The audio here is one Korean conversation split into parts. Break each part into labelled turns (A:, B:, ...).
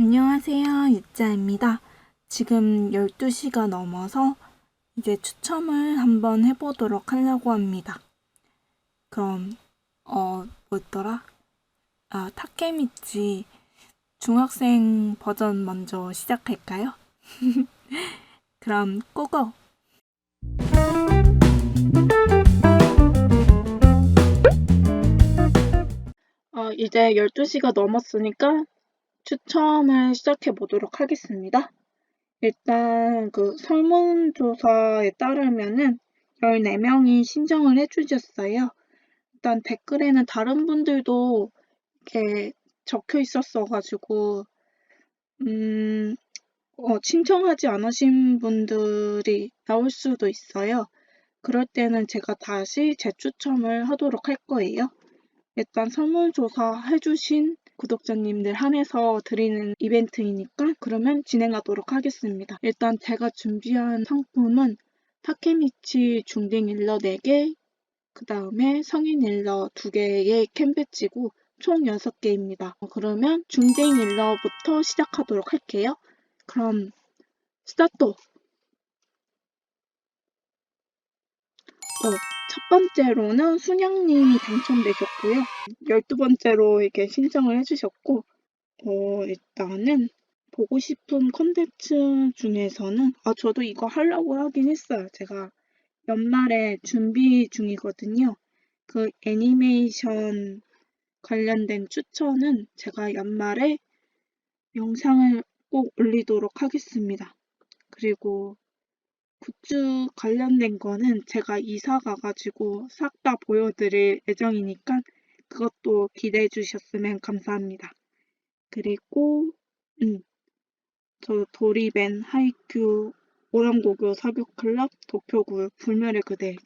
A: 안녕하세요. 유짜입니다. 지금 12시가 넘어서 이제 추첨을 한번 해보도록 하려고 합니다. 그럼, 어, 뭐였더라? 아, 타케미치 중학생 버전 먼저 시작할까요? 그럼, 고고! 어, 이제 12시가 넘었으니까 추첨을 시작해 보도록 하겠습니다. 일단 그 설문조사에 따르면은 14명이 신청을 해주셨어요. 일단 댓글에는 다른 분들도 이렇게 적혀 있었어가지고, 음, 어, 신청하지 않으신 분들이 나올 수도 있어요. 그럴 때는 제가 다시 재추첨을 하도록 할 거예요. 일단 설문조사 해주신 구독자님들 한해서 드리는 이벤트이니까 그러면 진행하도록 하겠습니다. 일단 제가 준비한 상품은 타케미치 중딩 일러 4개, 그 다음에 성인 일러 2개의 캔배지고 총 6개입니다. 그러면 중딩 일러부터 시작하도록 할게요. 그럼 스타트! 어, 첫 번째로는 순양님이 당첨되셨고요. 열두 번째로 이렇게 신청을 해주셨고, 어, 일단은 보고 싶은 콘텐츠 중에서는, 아, 저도 이거 하려고 하긴 했어요. 제가 연말에 준비 중이거든요. 그 애니메이션 관련된 추천은 제가 연말에 영상을 꼭 올리도록 하겠습니다. 그리고 굿즈 관련된 거는 제가 이사 가가지고 싹 다 보여드릴 예정이니까 그것도 기대해 주셨으면 감사합니다. 그리고 음, 저 도리벤, 하이큐, 오랑고교 사교클럽, 도쿄구, 불멸의 그대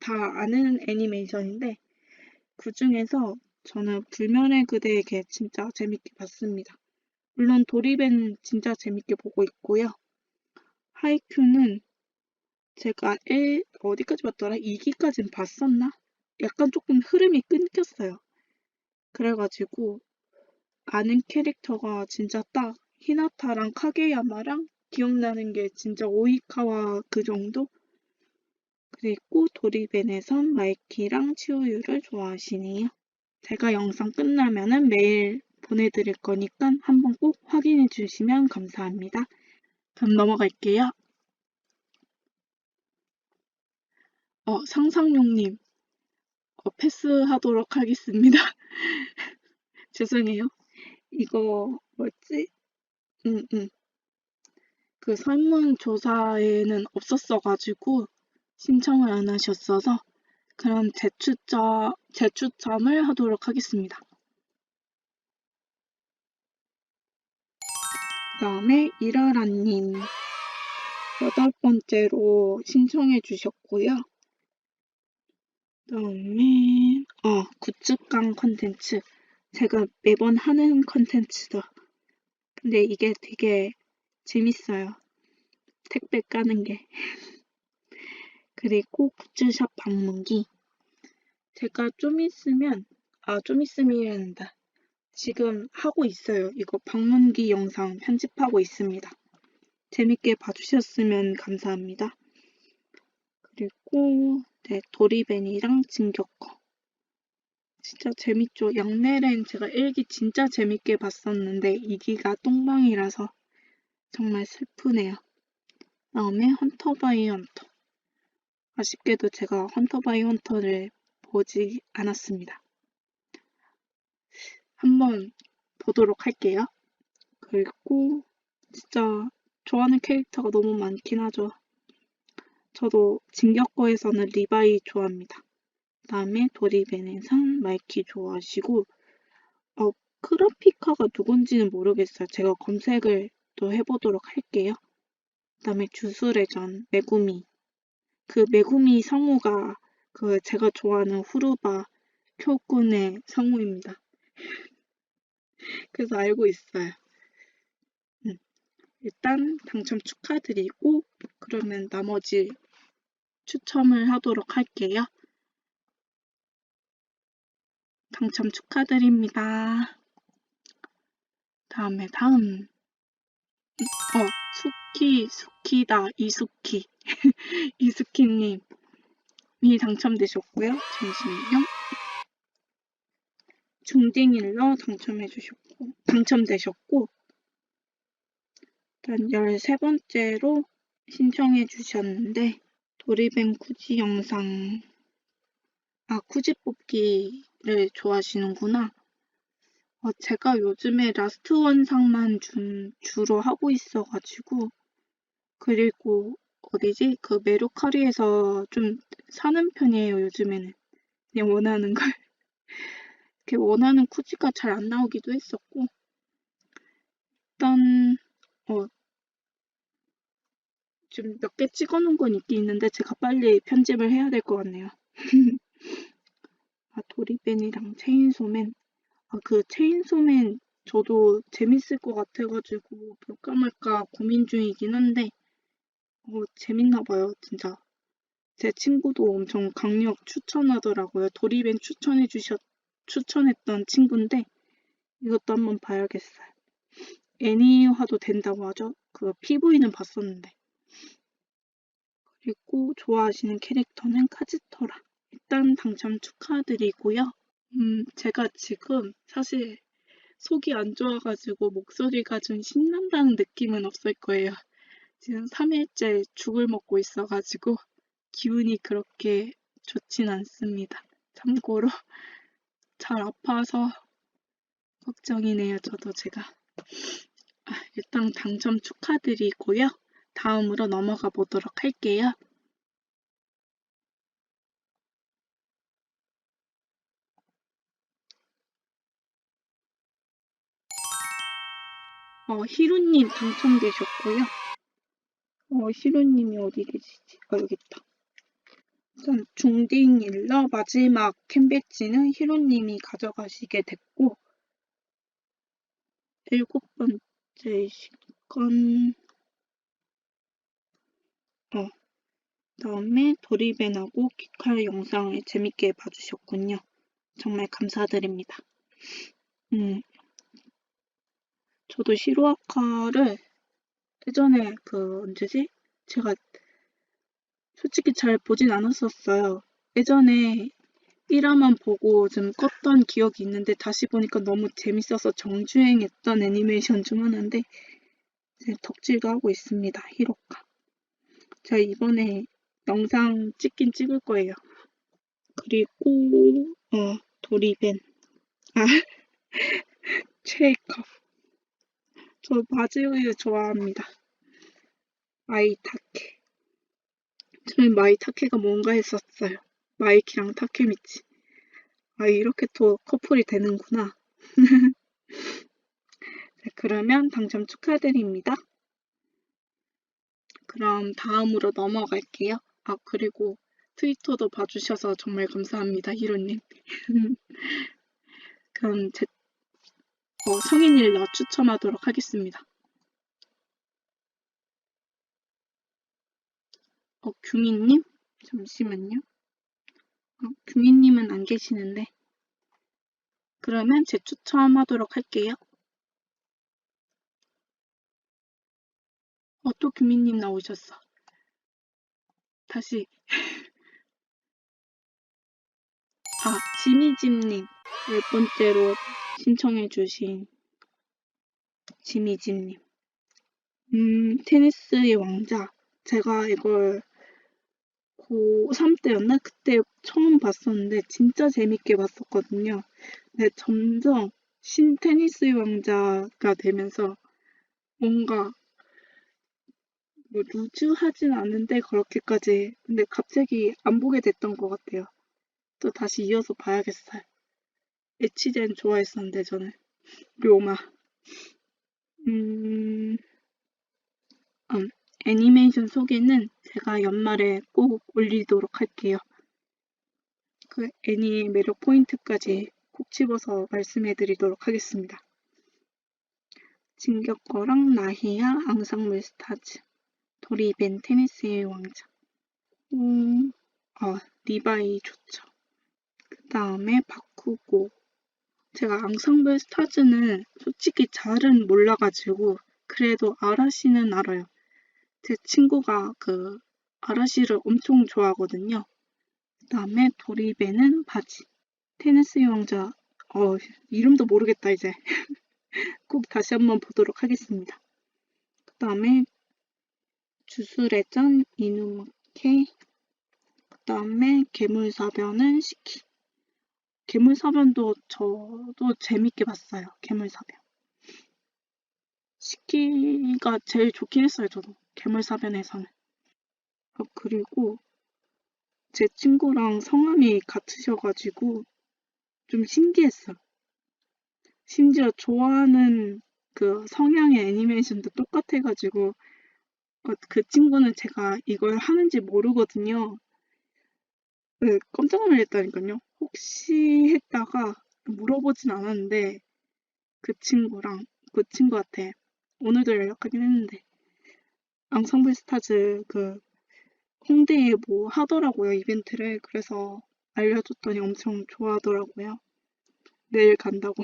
A: 다 아는 애니메이션인데 그 중에서 저는 불멸의 그대에게 진짜 재밌게 봤습니다. 물론 도리벤 진짜 재밌게 보고 있고요. 하이큐는 제가 1, 어디까지 봤더라? 2기까지는 봤었나? 약간 조금 흐름이 끊겼어요. 그래가지고 아는 캐릭터가 진짜 딱 히나타랑 카게야마랑 기억나는 게 진짜 오이카와 그 정도? 그리고 도리벤에선 마이키랑 치우유를 좋아하시네요. 제가 영상 끝나면은 메일 보내드릴 거니까 한번 꼭 확인해 주시면 감사합니다. 그럼 넘어갈게요. 어, 상상용님, 어, 패스하도록 하겠습니다. 죄송해요. 이거, 뭐였지? 음, 음. 그 설문조사에는 없었어가지고 신청을 안 하셨어서 그럼 재추첨, 재추첨을 하도록 하겠습니다. 그 다음에 이라라님 여덟 번째로 신청해 주셨고요. 그다음에 어 굿즈깡 컨텐츠 제가 매번 하는 컨텐츠다. 근데 이게 되게 재밌어요. 택배 까는 게. 그리고 굿즈샵 방문기. 제가 좀 있으면 아 좀 있으면다. 지금 하고 있어요. 이거 방문기 영상 편집하고 있습니다. 재밌게 봐주셨으면 감사합니다. 그리고 네, 도리벤이랑 진격거. 진짜 재밌죠. 양메렌 제가 1기 진짜 재밌게 봤었는데 2기가 똥방이라서 정말 슬프네요. 다음에 헌터 바이 헌터. 아쉽게도 제가 헌터 바이 헌터를 보지 않았습니다. 한번 보도록 할게요. 그리고 진짜 좋아하는 캐릭터가 너무 많긴 하죠. 저도 진격거에서는 리바이 좋아합니다. 다음에 도리벤에선 마이키 좋아하시고 어, 크라피카가 누군지는 모르겠어요. 제가 검색을 또 해보도록 할게요. 그 다음에 주술의전 메구미 그 메구미 성우가 그 제가 좋아하는 후루바 쿄군의 성우입니다. 그래서 알고 있어요. 음, 일단 당첨 축하드리고 그러면 나머지 추첨을 하도록 할게요. 당첨 축하드립니다. 다음에 다음 어, 수키, 수키다, 이수키. 이수키님이 당첨되셨고요. 잠시만요. 중딩일러 당첨해주셨고, 당첨되셨고, 일단 13번째로 신청해 주셨는데, 도리뱀 쿠지 영상, 아, 쿠지 뽑기를 좋아하시는구나. 어, 제가 요즘에 라스트 원상만 좀 주로 하고 있어가지고, 그리고 어디지? 그 메루카리에서 좀 사는 편이에요, 요즘에는. 그냥 원하는 걸. 이렇게 원하는 쿠지가 잘 안 나오기도 했었고, 일단, 어, 좀몇개 찍어 놓은 건 있긴 있는데, 제가 빨리 편집을 해야 될 것 같네요. 아, 도리벤이랑 체인소맨. 아, 그 체인소맨 저도 재밌을 것 같아가지고 볼까 말까 고민 중이긴 한데, 어, 재밌나 봐요, 진짜. 제 친구도 엄청 강력 추천하더라고요. 도리벤 추천해 주셨, 추천했던 친구인데, 이것도 한번 봐야겠어요. 애니화도 된다고 하죠. 그 PV는 봤었는데. 그리고 좋아하시는 캐릭터는 카즈토라. 일단 당첨 축하드리고요. 음, 제가 지금 사실 속이 안 좋아가지고 목소리가 좀 신난다는 느낌은 없을 거예요. 지금 3일째 죽을 먹고 있어가지고 기운이 그렇게 좋진 않습니다. 참고로 잘 아파서 걱정이네요. 저도 제가. 아, 일단 당첨 축하드리고요. 다음으로 넘어가 보도록 할게요. 어, 히루님 당첨되셨고요. 어, 히루님이 어디 계시지? 어, 여기 있다. 우선 중딩 일러 마지막 캔배지는 히로님이 가져가시게 됐고 일곱 번째 건 어, 다음에 도리벤하고 기칼 영상을 재밌게 봐주셨군요. 정말 감사드립니다. 음, 저도 시로아카를 예전에 그 언제지? 제가 솔직히 잘 보진 않았었어요. 예전에 1화만 보고 좀 껐던 기억이 있는데 다시 보니까 너무 재밌어서 정주행했던 애니메이션 중 하나인데 덕질도 하고 있습니다. 히로카. 제가 이번에 영상 찍긴 찍을 거예요. 그리고 어 도리벤 아 체이컵 저 바지우유 좋아합니다. 아이타케 저는 마이타케가 뭔가 했었어요. 마이키랑 타케미치. 아, 이렇게 또 커플이 되는구나. 네, 그러면 당첨 축하드립니다. 그럼 다음으로 넘어갈게요. 아, 그리고 트위터도 봐주셔서 정말 감사합니다, 히로님. 그럼 제 어, 성인일러 추첨하도록 하겠습니다. 어, 규민님? 잠시만요. 어, 규민님은 안 계시는데. 그러면 재추첨하도록 할게요. 어, 또 규민님 나오셨어. 다시. 아, 지미집님. 열 번째로 신청해주신 지미집님. 음, 테니스의 왕자. 제가 이걸 고3 때였나? 그때 처음 봤었는데 진짜 재밌게 봤었거든요. 근데 점점 신 테니스의 왕자가 되면서 뭔가 뭐 루즈하진 않은데 그렇게까지 근데 갑자기 안 보게 됐던 것 같아요. 또 다시 이어서 봐야겠어요. 에치젠 좋아했었는데 저는 료마 음... 음 애니메이션 소개는 제가 연말에 꼭 올리도록 할게요. 그 애니의 매력 포인트까지 콕 집어서 말씀해 드리도록 하겠습니다. 진격거랑 나희야 앙상블 스타즈 도리벤 테니스의 왕자 음, 아, 리바이 좋죠. 그 다음에 바쿠고 제가 앙상블 스타즈는 솔직히 잘은 몰라가지고 그 그래도 아라씨는 알아요. 제 친구가 그 아라씨를 엄청 좋아하거든요. 그 다음에 도리베는 바지. 테니스 왕자, 어, 이름도 모르겠다, 이제. 꼭 다시 한번 보도록 하겠습니다. 그 다음에 주술회전 이누마케, 그 다음에 괴물사변은 시키. 괴물사변도 저도 재밌게 봤어요. 괴물사변. 시키가 제일 좋긴 했어요, 저도. 괴물사변에서는. 어, 그리고 제 친구랑 성함이 같으셔가지고 좀 신기했어요. 심지어 좋아하는 그 성향의 애니메이션도 똑같아가지고 어, 그 친구는 제가 이걸 하는지 모르거든요. 네, 깜짝 놀랐다니까요. 혹시 했다가 물어보진 않았는데 그 친구랑 그 친구한테 오늘도 연락하긴 했는데 앙상블 스타즈 그 홍대에 뭐 하더라고요 이벤트를 그래서 알려줬더니 엄청 좋아하더라고요. 내일 간다고.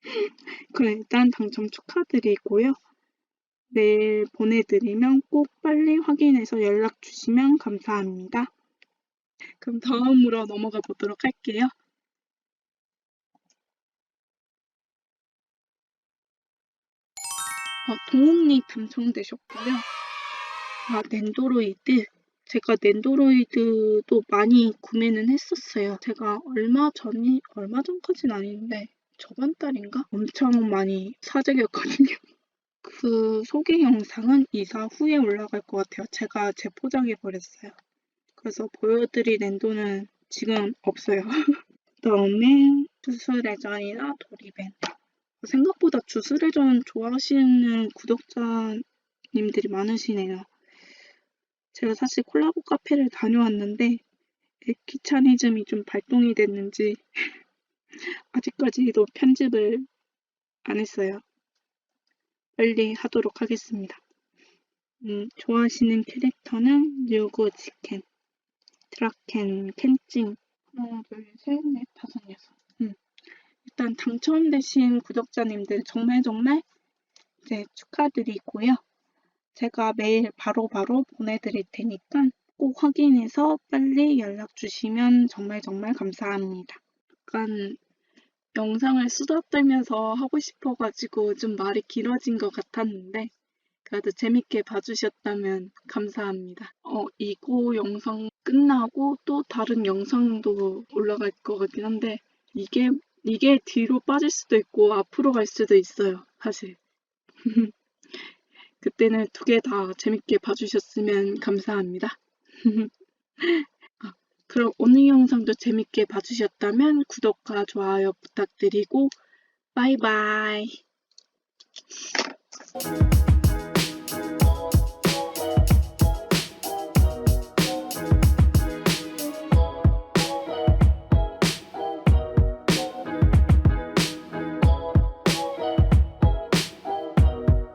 A: 그래 일단 당첨 축하드리고요. 내일 보내드리면 꼭 빨리 확인해서 연락 주시면 감사합니다. 그럼 다음으로 넘어가 보도록 할게요. 어, 동욱님 당첨되셨고요. 아, 넨도로이드. 제가 넨도로이드도 많이 구매는 했었어요. 제가 얼마 전이, 얼마 전까지는 아닌데, 저번 달인가? 엄청 많이 사재겼거든요. 그 소개 영상은 이사 후에 올라갈 것 같아요. 제가 재포장해 버렸어요. 그래서 보여드릴 랜도는 지금 없어요. 그다음에 주스레전이나 도리벤. 생각보다 주스레전 좋아하시는 구독자님들이 많으시네요. 제가 사실 콜라보 카페를 다녀왔는데 에키차니즘이 좀 발동이 됐는지 아직까지도 편집을 안 했어요. 빨리 하도록 하겠습니다. 음, 좋아하시는 캐릭터는 류구 지켄, 드라켄, 켄찡, 하나, 둘, 셋, 넷, 다섯, 여섯. 음. 일단 당첨되신 구독자님들 정말 정말 이제 축하드리고요. 제가 매일 바로바로 바로 보내드릴 테니까 꼭 확인해서 빨리 연락 주시면 정말 정말 감사합니다. 약간 영상을 수다 떨면서 하고 싶어가지고 좀 말이 길어진 것 같았는데 그래도 재밌게 봐주셨다면 감사합니다. 어, 이거 영상 끝나고 또 다른 영상도 올라갈 것 같긴 한데 이게 이게 뒤로 빠질 수도 있고 앞으로 갈 수도 있어요. 사실. 그때는 두 개 다 재밌게 봐주셨으면 감사합니다. 영상도 재밌게 봐주셨다면 구독과 좋아요 부탁드리고 바이바이.